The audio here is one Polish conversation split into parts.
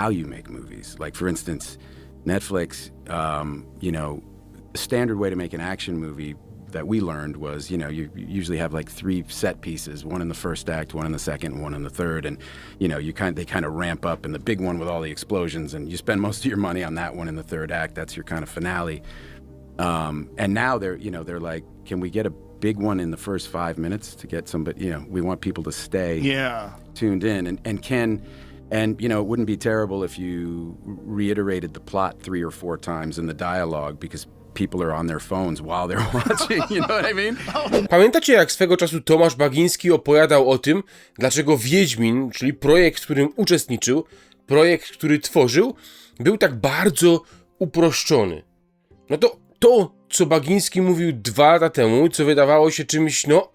how you make movies. Like for instance, Netflix, um, you know, the standard way to make an action movie that we learned was, you know, you usually have like three set pieces, one in the first act, one in the second, one in the third, and you know, you kind they kind of ramp up in the big one with all the explosions, and you spend most of your money on that one in the third act. That's your kind of finale. Um, and now they're, you know, they're like, can we get a big one in the first five minutes to get somebody, you know, we want people to stay Yeah. tuned in, and and can. And you know, it wouldn't be terrible if you reiterated the plot three or four times in the dialogue because people are on their phones while they're watching. You know what I mean? Pamiętacie, jak swego czasu Tomasz Bagiński opowiadał o tym, dlaczego Wiedźmin, czyli projekt, w którym uczestniczył, projekt, który tworzył, był tak bardzo uproszczony. No to to, co Bagiński mówił dwa lata temu, co wydawało się czymś, no,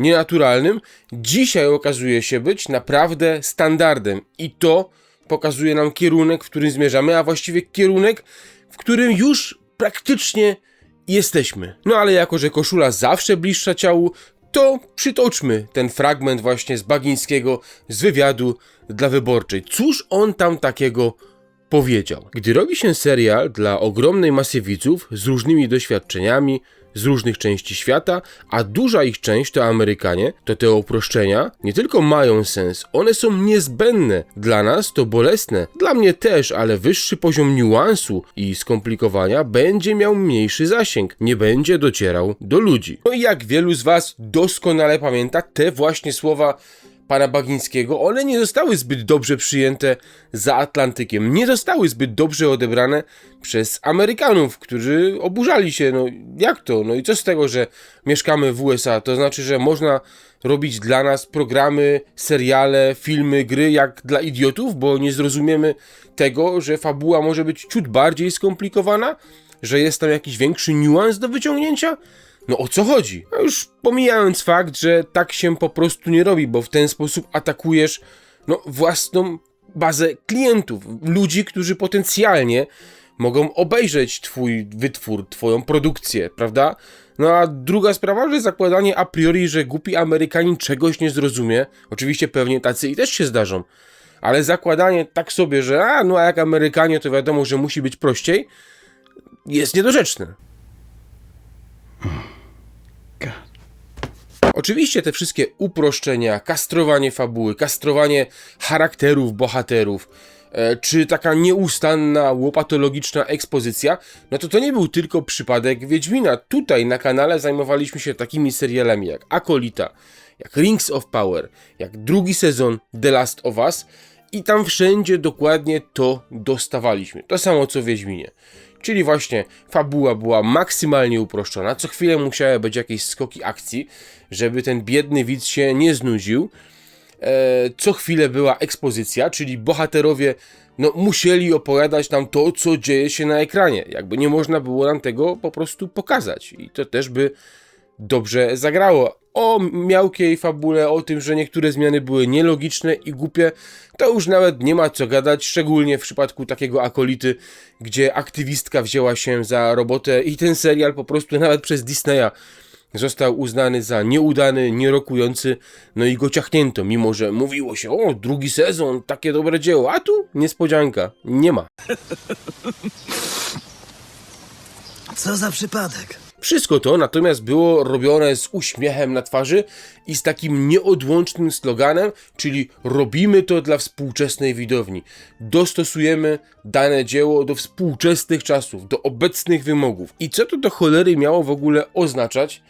nienaturalnym, dzisiaj okazuje się być naprawdę standardem. I to pokazuje nam kierunek, w którym zmierzamy, a właściwie kierunek, w którym już praktycznie jesteśmy. No ale jako, że koszula zawsze bliższa ciału, to przytoczmy ten fragment właśnie z Bagińskiego z wywiadu dla wyborczej. Cóż on tam takiego powiedział? Gdy robi się serial dla ogromnej masy widzów z różnymi doświadczeniami, z różnych części świata, a duża ich część to Amerykanie, to te uproszczenia nie tylko mają sens, one są niezbędne. Dla nas to bolesne, dla mnie też, ale wyższy poziom niuansu i skomplikowania będzie miał mniejszy zasięg, nie będzie docierał do ludzi. No i jak wielu z Was doskonale pamięta, te właśnie słowa pana Bagińskiego, one nie zostały zbyt dobrze przyjęte za Atlantykiem. Nie zostały zbyt dobrze odebrane przez Amerykanów, którzy oburzali się. No jak to? No i co z tego, że mieszkamy w USA? To znaczy, że można robić dla nas programy, seriale, filmy, gry jak dla idiotów, bo nie zrozumiemy tego, że fabuła może być ciut bardziej skomplikowana, że jest tam jakiś większy niuans do wyciągnięcia? No o co chodzi? A już pomijając fakt, że tak się po prostu nie robi, bo w ten sposób atakujesz no, własną bazę klientów, ludzi, którzy potencjalnie mogą obejrzeć twój wytwór, twoją produkcję, prawda? No a druga sprawa, że zakładanie a priori, że głupi Amerykanin czegoś nie zrozumie, oczywiście pewnie tacy i też się zdarzą, ale zakładanie tak sobie, że a no a jak Amerykanie to wiadomo, że musi być prościej, jest niedorzeczne. Oczywiście te wszystkie uproszczenia, kastrowanie fabuły, kastrowanie charakterów bohaterów, e, czy taka nieustanna, łopatologiczna ekspozycja, no to to nie był tylko przypadek Wiedźmina. Tutaj na kanale zajmowaliśmy się takimi serialami jak Akolita, jak Rings of Power, jak drugi sezon The Last of Us i tam wszędzie dokładnie to dostawaliśmy. To samo co w Wiedźminie. Czyli właśnie fabuła była maksymalnie uproszczona, co chwilę musiały być jakieś skoki akcji, żeby ten biedny widz się nie znudził. E, co chwilę była ekspozycja, czyli bohaterowie no, musieli opowiadać nam to, co dzieje się na ekranie. Jakby nie można było nam tego po prostu pokazać. I to też by dobrze zagrało. O miałkiej fabule, o tym, że niektóre zmiany były nielogiczne i głupie, to już nawet nie ma co gadać, szczególnie w przypadku takiego akolity, gdzie aktywistka wzięła się za robotę i ten serial po prostu nawet przez Disneya został uznany za nieudany, nierokujący, no i go ciachnięto, mimo że mówiło się, o, drugi sezon, takie dobre dzieło, a tu niespodzianka, nie ma. Co za przypadek? Wszystko to natomiast było robione z uśmiechem na twarzy i z takim nieodłącznym sloganem, czyli robimy to dla współczesnej widowni. Dostosujemy dane dzieło do współczesnych czasów, do obecnych wymogów. I co to do cholery miało w ogóle oznaczać?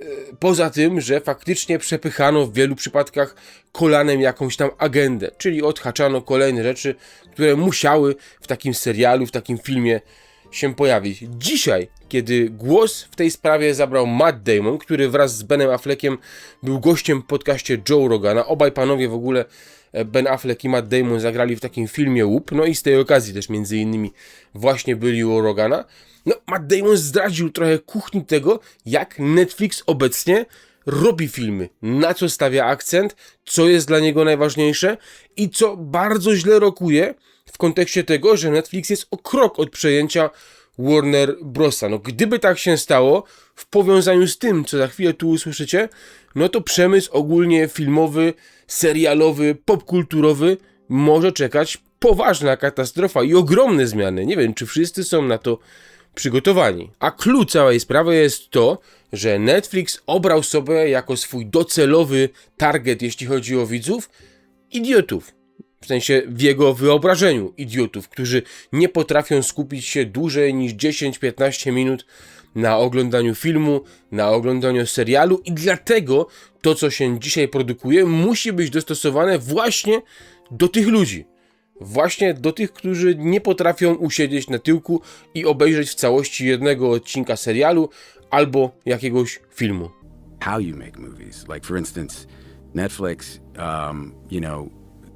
E, Poza tym, że faktycznie przepychano w wielu przypadkach kolanem jakąś tam agendę, czyli odhaczano kolejne rzeczy, które musiały w takim serialu, w takim filmie się pojawić. Dzisiaj, kiedy głos w tej sprawie zabrał Matt Damon, który wraz z Benem Affleckiem był gościem w podcaście Joe Rogana, obaj panowie w ogóle, e, Ben Affleck i Matt Damon zagrali w takim filmie Łup, no i z tej okazji też między innymi właśnie byli u Rogana. No, Matt Damon zdradził trochę kuchni tego, jak Netflix obecnie robi filmy, na co stawia akcent, co jest dla niego najważniejsze i co bardzo źle rokuje w kontekście tego, że Netflix jest o krok od przejęcia Warner Brosa. No gdyby tak się stało, w powiązaniu z tym, co za chwilę tu usłyszycie, no to przemysł ogólnie filmowy, serialowy, popkulturowy może czekać poważna katastrofa i ogromne zmiany. Nie wiem, czy wszyscy są na to przygotowani. A clue całej sprawy jest to, że Netflix obrał sobie jako swój docelowy target, jeśli chodzi o widzów, idiotów. W sensie w jego wyobrażeniu idiotów, którzy nie potrafią skupić się dłużej niż 10-15 minut na oglądaniu filmu, na oglądaniu serialu i dlatego to, co się dzisiaj produkuje, musi być dostosowane właśnie do tych ludzi. Właśnie do tych, którzy nie potrafią usiedzieć na tyłku i obejrzeć w całości jednego odcinka serialu albo jakiegoś filmu. how you make movies. Like, for instance, Netflix, um, you know,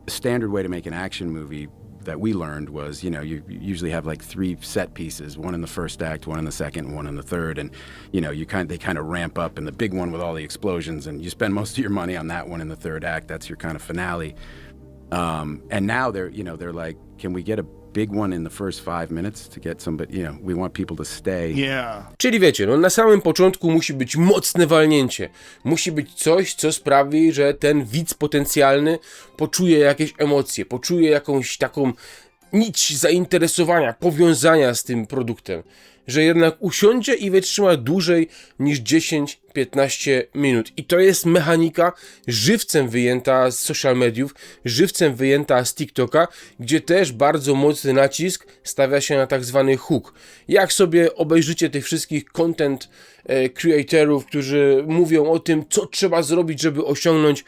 standard way to make an action movie that we learned was, you know, you usually have like three set pieces, one in the first act, one in the second, one in the third, and you know, you kind they kind of ramp up, and the big one with all the explosions, and you spend most of your money on that one in the third act. That's your kind of finale. Um, and now they're, you know, they're like, can we get a big one in the first five minutes to get somebody, you know, we want people to stay. Yeah. Czyli wiecie, no na samym początku musi być mocne walnięcie. Musi być coś, co sprawi, że ten widz potencjalny poczuje jakieś emocje, poczuje jakąś taką nić zainteresowania, powiązania z tym produktem. Że jednak usiądzie i wytrzyma dłużej niż 10-15 minut. I to jest mechanika żywcem wyjęta z social mediów, żywcem wyjęta z TikToka, gdzie też bardzo mocny nacisk stawia się na tak zwany hook. Jak sobie obejrzycie tych wszystkich content e, creatorów, którzy mówią o tym, co trzeba zrobić, żeby osiągnąć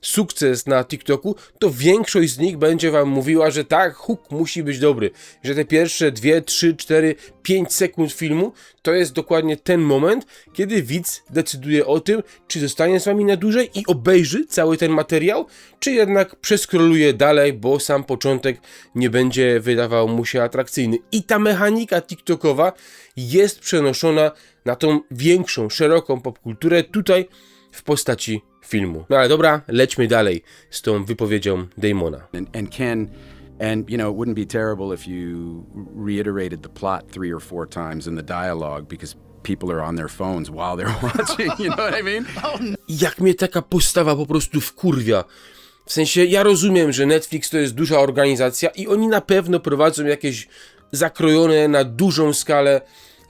sukces na TikToku, to większość z nich będzie wam mówiła, że tak, hook musi być dobry, że te pierwsze 2, 3, 4, 5 sekund filmu to jest dokładnie ten moment, kiedy widz decyduje o tym, czy zostanie z wami na dłużej i obejrzy cały ten materiał, czy jednak przeskroluje dalej, bo sam początek nie będzie wydawał mu się atrakcyjny. I ta mechanika TikTokowa jest przenoszona na tą większą, szeroką popkulturę tutaj w postaci filmu. No ale dobra, lećmy dalej z tą wypowiedzią Damona. and, and can and you know it wouldn't be terrible if you reiterated the plot three or four times in the dialogue because people are on their phones while they're watching you know what i mean I jak mnie taka postawa po prostu wkurwia. W sensie, ja rozumiem, że Netflix to jest duża organizacja i oni na pewno prowadzą jakieś zakrojone na dużą skalę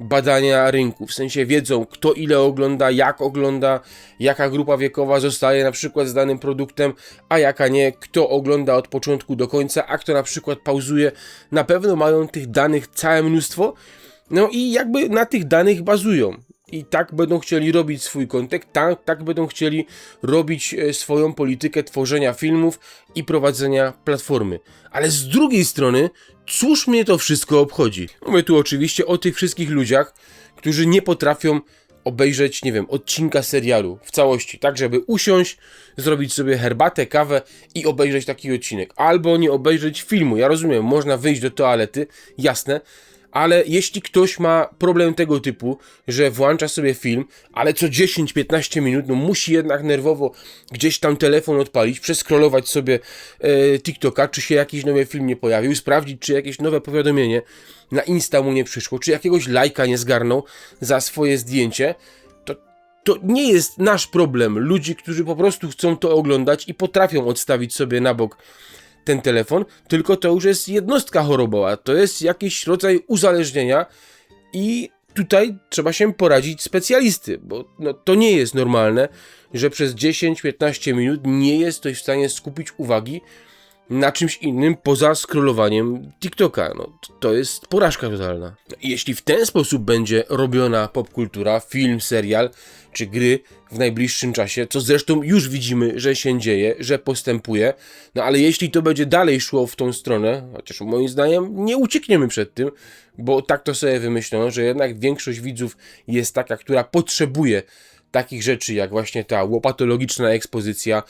badania rynku. W sensie wiedzą, kto ile ogląda, jak ogląda, jaka grupa wiekowa zostaje na przykład z danym produktem, a jaka nie, kto ogląda od początku do końca, a kto na przykład pauzuje. Na pewno mają tych danych całe mnóstwo. No i jakby na tych danych bazują. I tak będą chcieli robić swój kontekst, tak, tak będą chcieli robić e, swoją politykę tworzenia filmów i prowadzenia platformy. Ale z drugiej strony, cóż mnie to wszystko obchodzi? Mówię tu oczywiście o tych wszystkich ludziach, którzy nie potrafią obejrzeć, nie wiem, odcinka serialu w całości, tak żeby usiąść, zrobić sobie herbatę, kawę i obejrzeć taki odcinek. Albo nie obejrzeć filmu. Ja rozumiem, można wyjść do toalety, jasne, ale jeśli ktoś ma problem tego typu, że włącza sobie film, ale co 10-15 minut, no musi jednak nerwowo gdzieś tam telefon odpalić, przeskrolować sobie e, TikToka, czy się jakiś nowy film nie pojawił, sprawdzić, czy jakieś nowe powiadomienie na Insta mu nie przyszło, czy jakiegoś lajka nie zgarnął za swoje zdjęcie, to, to nie jest nasz problem. Ludzi, którzy po prostu chcą to oglądać i potrafią odstawić sobie na bok ten telefon, tylko to już jest jednostka chorobowa, to jest jakiś rodzaj uzależnienia i tutaj trzeba się poradzić specjalisty, bo no, to nie jest normalne, że przez 10-15 minut nie jest ktoś w stanie skupić uwagi na czymś innym poza scrollowaniem TikToka. No, to jest porażka totalna. Jeśli w ten sposób będzie robiona popkultura, film, serial czy gry w najbliższym czasie, co zresztą już widzimy, że się dzieje, że postępuje, no ale jeśli to będzie dalej szło w tą stronę, chociaż moim zdaniem nie uciekniemy przed tym, bo tak to sobie wymyślono, że jednak większość widzów jest taka, która potrzebuje takich rzeczy jak właśnie ta łopatologiczna ekspozycja,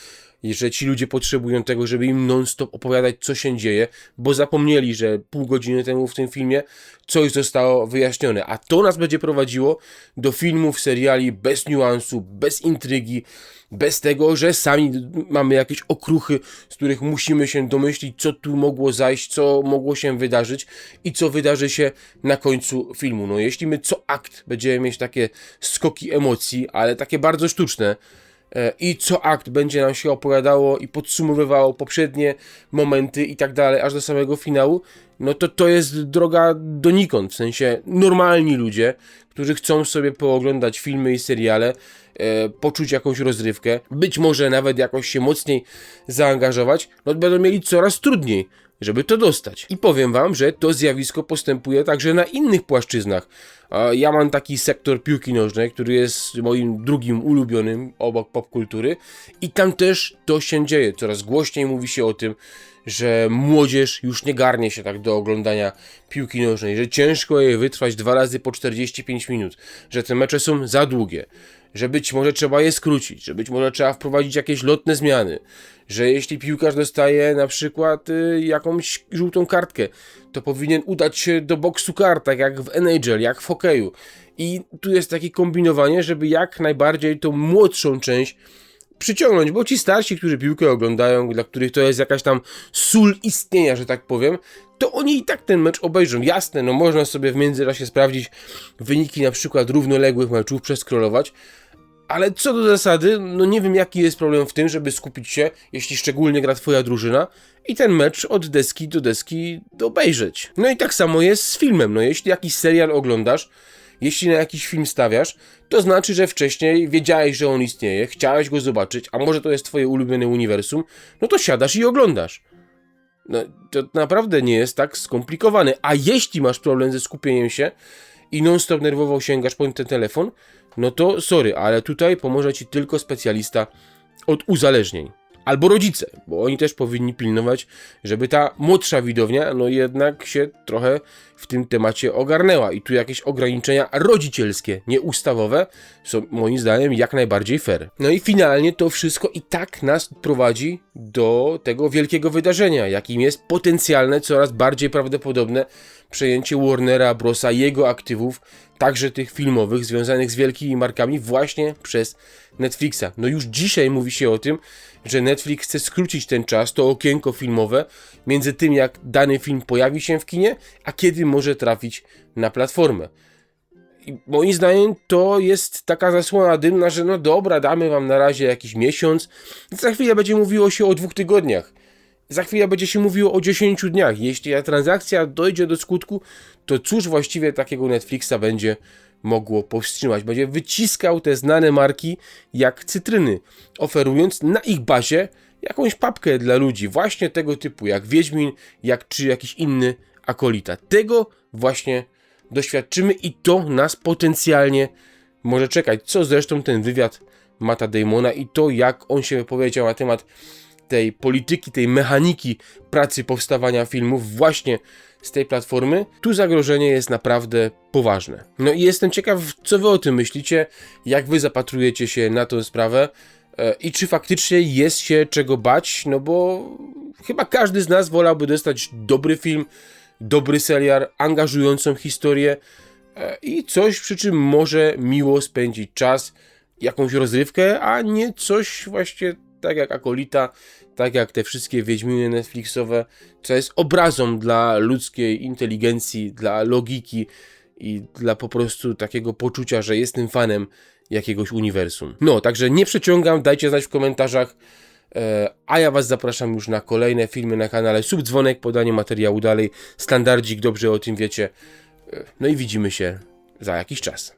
i że ci ludzie potrzebują tego, żeby im non-stop opowiadać, co się dzieje, bo zapomnieli, że pół godziny temu w tym filmie coś zostało wyjaśnione. A to nas będzie prowadziło do filmów, seriali bez niuansu, bez intrygi, bez tego, że sami mamy jakieś okruchy, z których musimy się domyślić, co tu mogło zajść, co mogło się wydarzyć i co wydarzy się na końcu filmu. No jeśli my co akt będziemy mieć takie skoki emocji, ale takie bardzo sztuczne, i co akt będzie nam się opowiadało i podsumowywało poprzednie momenty i tak dalej, aż do samego finału, no to to jest droga donikąd. W sensie normalni ludzie, którzy chcą sobie pooglądać filmy i seriale, e, poczuć jakąś rozrywkę, być może nawet jakoś się mocniej zaangażować, no będą mieli coraz trudniej, żeby to dostać. I powiem wam, że to zjawisko postępuje także na innych płaszczyznach. Ja mam taki sektor piłki nożnej, który jest moim drugim ulubionym obok popkultury i tam też to się dzieje. Coraz głośniej mówi się o tym, że młodzież już nie garnie się tak do oglądania piłki nożnej, że ciężko jej wytrwać dwa razy po 45 minut, że te mecze są za długie, że być może trzeba je skrócić, że być może trzeba wprowadzić jakieś lotne zmiany, że jeśli piłkarz dostaje na przykład y, jakąś żółtą kartkę, to powinien udać się do boksu kart, tak jak w NHL, jak w hokeju. I tu jest takie kombinowanie, żeby jak najbardziej tą młodszą część przyciągnąć, bo ci starsi, którzy piłkę oglądają, dla których to jest jakaś tam sól istnienia, że tak powiem, to oni i tak ten mecz obejrzą. Jasne, no można sobie w międzyczasie sprawdzić wyniki na przykład równoległych meczów, przeskrolować, ale co do zasady, no nie wiem jaki jest problem w tym, żeby skupić się, jeśli szczególnie gra twoja drużyna i ten mecz od deski do deski obejrzeć. No i tak samo jest z filmem, no jeśli jakiś serial oglądasz, jeśli na jakiś film stawiasz, to znaczy, że wcześniej wiedziałeś, że on istnieje, chciałeś go zobaczyć, a może to jest twoje ulubione uniwersum, no to siadasz i oglądasz. No, to naprawdę nie jest tak skomplikowane. A jeśli masz problem ze skupieniem się i non-stop nerwowo sięgasz po ten telefon, no to sorry, ale tutaj pomoże ci tylko specjalista od uzależnień. Albo rodzice, bo oni też powinni pilnować, żeby ta młodsza widownia, no jednak się trochę w tym temacie ogarnęła. I tu jakieś ograniczenia rodzicielskie, nie ustawowe, są moim zdaniem jak najbardziej fair. No i finalnie to wszystko i tak nas prowadzi do tego wielkiego wydarzenia, jakim jest potencjalne, coraz bardziej prawdopodobne przejęcie Warnera Brosa, jego aktywów, także tych filmowych, związanych z wielkimi markami, właśnie przez Netflixa. No już dzisiaj mówi się o tym, że Netflix chce skrócić ten czas, to okienko filmowe, między tym jak dany film pojawi się w kinie, a kiedy może trafić na platformę. I moim zdaniem to jest taka zasłona dymna, że no dobra, damy wam na razie jakiś miesiąc, za chwilę będzie mówiło się o dwóch tygodniach. Za chwilę będzie się mówiło o 10 dniach. Jeśli ta transakcja dojdzie do skutku, to cóż właściwie takiego Netflixa będzie mogło powstrzymać? Będzie wyciskał te znane marki jak cytryny, oferując na ich bazie jakąś papkę dla ludzi, właśnie tego typu, jak Wiedźmin, jak czy jakiś inny akolita. Tego właśnie doświadczymy i to nas potencjalnie może czekać. Co zresztą ten wywiad Mata Damona i to, jak on się wypowiedział na temat tej polityki, tej mechaniki pracy powstawania filmów właśnie z tej platformy, tu zagrożenie jest naprawdę poważne. No i jestem ciekaw, co wy o tym myślicie, jak wy zapatrujecie się na tę sprawę e, i czy faktycznie jest się czego bać, no bo chyba każdy z nas wolałby dostać dobry film, dobry serial, angażującą historię e, i coś, przy czym może miło spędzić czas, jakąś rozrywkę, a nie coś właśnie tak jak Akolita, tak jak te wszystkie Wiedźminy Netflixowe, co jest obrazą dla ludzkiej inteligencji, dla logiki i dla po prostu takiego poczucia, że jestem fanem jakiegoś uniwersum. No, także nie przeciągam, dajcie znać w komentarzach, e, a ja Was zapraszam już na kolejne filmy na kanale Subdzwonek, podanie materiału dalej, standardzik, dobrze o tym wiecie. E, No i widzimy się za jakiś czas.